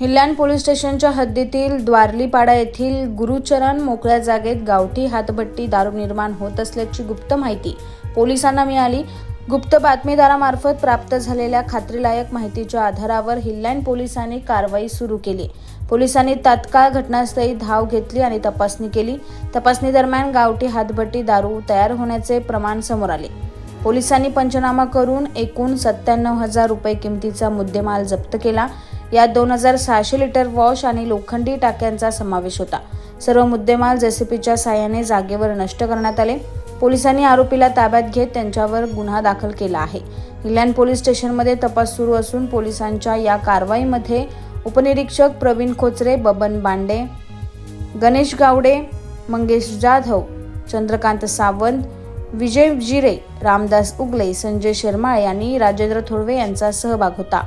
हिल्ल्यान police स्टेशनच्या हद्दीतील द्वारलीपाडा येथील गुरुचरण मोकळ्या जागेत गावठी हातभट्टी दारू निर्माण होत असल्याची गुप्त माहिती पोलिसांना मिळाली. गुप्त बातमीदारामार्फत प्राप्त झालेल्या खात्रीलायक माहितीच्या आधारावर हिल्ल्यान पोलिसांनी कारवाई सुरू केली. पोलिसांनी तात्काळ घटनास्थळी धाव घेतली आणि तपासणी केली. तपासणी दरम्यान गावठी हातभट्टी दारू तयार होण्याचे प्रमाण समोर आले. पोलिसांनी पंचनामा करून एकूण सत्त्याण्णव हजार रुपये किमतीचा मुद्देमाल जप्त केला. यात दोन हजार सहाशे लिटर वॉश आणि लोखंडी टाक्यांचा समावेश होता. सर्व मुद्देमाल जेसीपीच्या साह्याने जागेवर नष्ट करण्यात आले. पोलिसांनी आरोपीला ताब्यात घेत त्यांच्यावर गुन्हा दाखल केला आहे. हिल्यान पोलीस स्टेशनमध्ये तपास सुरू असून पोलिसांच्या या कारवाईमध्ये उपनिरीक्षक प्रवीण खोचरे बबन बांडे गणेश गावडे मंगेश जाधव चंद्रकांत सावंत विजय जिरे रामदास उगले संजय शर्मा यांनी राजेंद्र थोडवे यांचा सहभाग होता.